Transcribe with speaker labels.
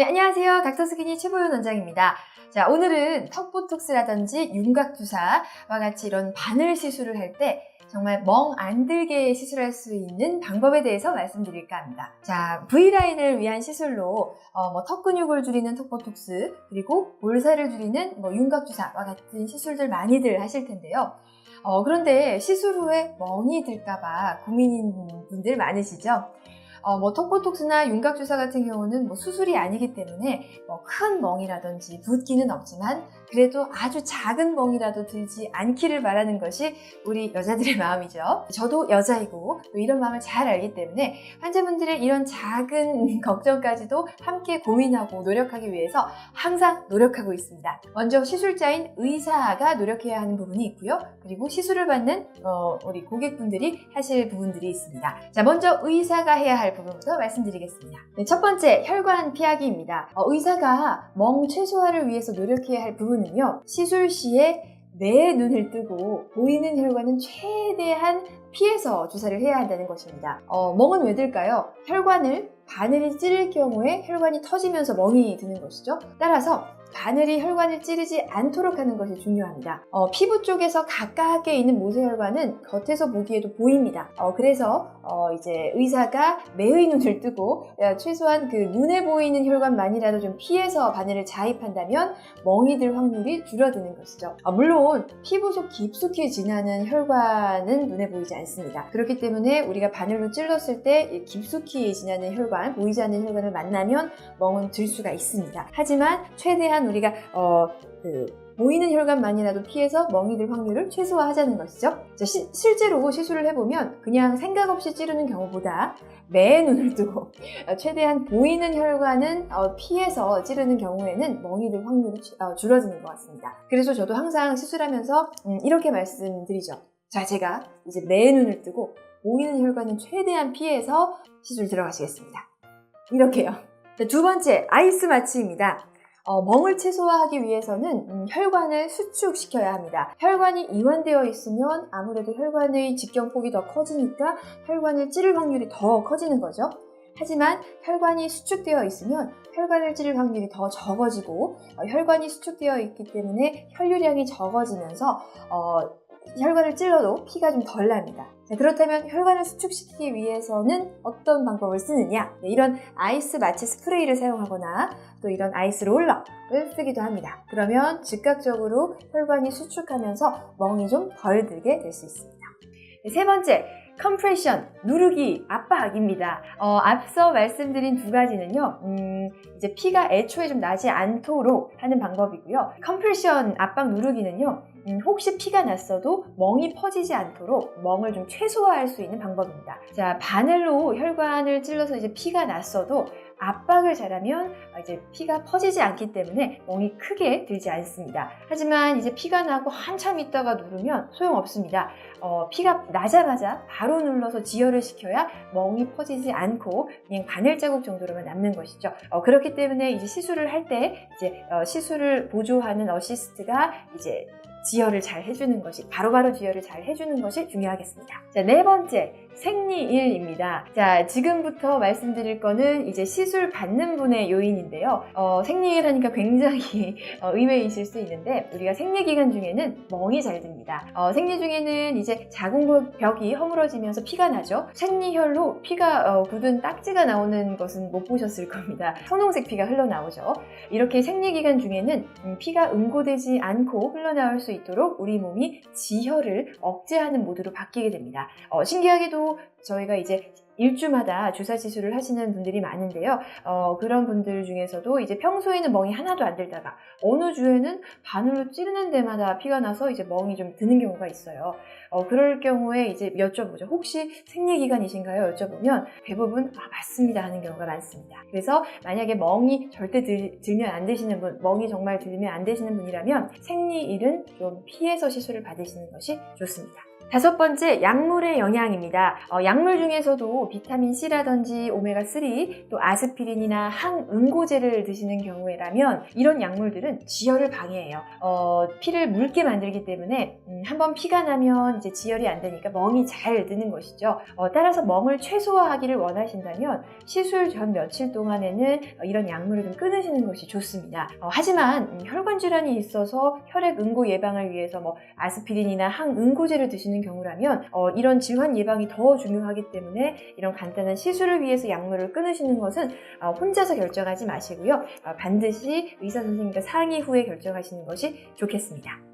Speaker 1: 네, 안녕하세요. 닥터스키니 최보윤 원장입니다. 자, 오늘은 턱보톡스라든지 윤곽주사와 같이 이런 바늘 시술을 할 때 정말 멍 안 들게 시술할 수 있는 방법에 대해서 말씀드릴까 합니다. 자, V라인을 위한 시술로 어, 뭐, 턱 근육을 줄이는 턱보톡스 그리고 볼살을 줄이는 뭐, 윤곽주사와 같은 시술들 많이들 하실 텐데요. 어, 그런데 시술 후에 멍이 들까봐 고민인 분들 많으시죠? 어, 뭐 턱보톡스나 윤곽주사 같은 경우는 뭐 수술이 아니기 때문에 뭐 큰 멍이라든지 붓기는 없지만 그래도 아주 작은 멍이라도 들지 않기를 바라는 것이 우리 여자들의 마음이죠. 저도 여자이고 또 이런 마음을 잘 알기 때문에 환자분들의 이런 작은 걱정까지도 함께 고민하고 노력하기 위해서 항상 노력하고 있습니다. 먼저 시술자인 의사가 노력해야 하는 부분이 있고요. 그리고 시술을 받는 어, 우리 고객분들이 하실 부분들이 있습니다. 자, 먼저 의사가 해야 할 부분부터 말씀드리겠습니다. 네, 첫 번째, 혈관 피하기입니다. 어, 의사가 멍 최소화를 위해서 노력해야 할 부분은요, 시술 시에 내 눈을 뜨고 보이는 혈관은 최대한 피해서 주사를 해야 한다는 것입니다. 어, 멍은 왜 들까요? 혈관을 바늘이 찌를 경우에 혈관이 터지면서 멍이 드는 것이죠. 따라서 바늘이 혈관을 찌르지 않도록 하는 것이 중요합니다. 어, 피부 쪽에서 가깝게 있는 모세혈관은 겉에서 보기에도 보입니다. 어, 그래서 어, 이제 의사가 매의 눈을 뜨고 최소한 그 눈에 보이는 혈관만이라도 좀 피해서 바늘을 자입한다면 멍이 들 확률이 줄어드는 것이죠. 어, 물론 피부 속 깊숙이 지나는 혈관은 눈에 보이지 않습니다. 그렇기 때문에 우리가 바늘로 찔렀을 때 깊숙이 지나는 혈관, 보이지 않는 혈관을 만나면 멍은 들 수가 있습니다. 하지만 최대한 우리가 어, 그 보이는 혈관만이라도 피해서 멍이 들 확률을 최소화하자는 것이죠. 자, 시, 실제로 시술을 해보면 그냥 생각 없이 찌르는 경우보다 매 눈을 뜨고 최대한 보이는 혈관은 어, 피해서 찌르는 경우에는 멍이 들 확률이 어, 줄어드는 것 같습니다. 그래서 저도 항상 시술하면서 음, 이렇게 말씀드리죠. 자, 제가 이제 매 눈을 뜨고 보이는 혈관은 최대한 피해서 시술 들어가시겠습니다. 이렇게요. 자, 두 번째, 아이스 마취입니다. 어, 멍을 최소화하기 위해서는 음, 혈관을 수축시켜야 합니다. 혈관이 이완되어 있으면 아무래도 혈관의 직경폭이 더 커지니까 혈관을 찌를 확률이 더 커지는 거죠. 하지만 혈관이 수축되어 있으면 혈관을 찌를 확률이 더 적어지고 어, 혈관이 수축되어 있기 때문에 혈류량이 적어지면서 어, 혈관을 찔러도 피가 좀 덜 납니다. 자, 그렇다면 혈관을 수축시키기 위해서는 어떤 방법을 쓰느냐? 네, 이런 아이스 마취 스프레이를 사용하거나 또 이런 아이스 롤러를 쓰기도 합니다. 그러면 즉각적으로 혈관이 수축하면서 멍이 좀 덜 들게 될 수 있습니다. 네, 세 번째, 컴프레션, 누르기, 압박입니다. 어, 앞서 말씀드린 두 가지는요, 음, 이제 피가 애초에 좀 나지 않도록 하는 방법이고요. 컴프레션, 압박 누르기는요, 음, 혹시 피가 났어도 멍이 퍼지지 않도록 멍을 좀 최소화할 수 있는 방법입니다. 자, 바늘로 혈관을 찔러서 이제 피가 났어도 압박을 잘하면 이제 피가 퍼지지 않기 때문에 멍이 크게 들지 않습니다. 하지만 이제 피가 나고 한참 있다가 누르면 소용없습니다. 어, 피가 나자마자 바로 눌러서 지혈을 시켜야 멍이 퍼지지 않고 그냥 바늘 자국 정도로만 남는 것이죠. 어, 그렇기 때문에 이제 시술을 할 때 이제 어, 시술을 보조하는 어시스트가 이제 지혈을 잘 해주는 것이 바로바로 지혈을 잘 해주는 것이 중요하겠습니다. 자, 네 번째 생리일입니다. 자, 지금부터 말씀드릴 거는 이제 시술 받는 분의 요인인데요. 어, 생리일 하니까 굉장히 어, 의외이실 수 있는데 우리가 생리 기간 중에는 멍이 잘 듭니다. 어, 생리 중에는 이제 자궁벽이 허물어지면서 피가 나죠. 생리혈로 피가 어, 굳은 딱지가 나오는 것은 못 보셨을 겁니다. 선홍색 피가 흘러나오죠. 이렇게 생리 기간 중에는 음, 피가 응고되지 않고 흘러나올 수 있도록 우리 몸이 지혈을 억제하는 모드로 바뀌게 됩니다. 어, 신기하게도 저희가 이제 일주마다 주사 시술을 하시는 분들이 많은데요. 어, 그런 분들 중에서도 이제 평소에는 멍이 하나도 안 들다가 어느 주에는 바늘로 찌르는 데마다 피가 나서 이제 멍이 좀 드는 경우가 있어요. 어, 그럴 경우에 이제 여쭤보죠. 혹시 생리기간이신가요? 여쭤보면 대부분 아, 맞습니다 하는 경우가 많습니다. 그래서 만약에 멍이 절대 들, 들면 안 되시는 분, 멍이 정말 들면 안 되시는 분이라면 생리일은 좀 피해서 시술을 받으시는 것이 좋습니다. 다섯 번째, 약물의 영향입니다. 어, 약물 중에서도 비타민 C라든지 오메가3, 또 아스피린이나 항응고제를 드시는 경우에라면 이런 약물들은 지혈을 방해해요. 어, 피를 묽게 만들기 때문에 음, 한번 피가 나면 이제 지혈이 안 되니까 멍이 잘 드는 것이죠. 어, 따라서 멍을 최소화하기를 원하신다면 시술 전 며칠 동안에는 어, 이런 약물을 좀 끊으시는 것이 좋습니다. 어, 하지만 음, 혈관 질환이 있어서 혈액 응고 예방을 위해서 뭐 아스피린이나 항응고제를 드시 는 경우라면 어, 이런 질환 예방이 더 중요하기 때문에 이런 간단한 시술을 위해서 약물을 끊으시는 것은 어, 혼자서 결정하지 마시고요. 어, 반드시 의사 선생님과 상의 후에 결정하시는 것이 좋겠습니다.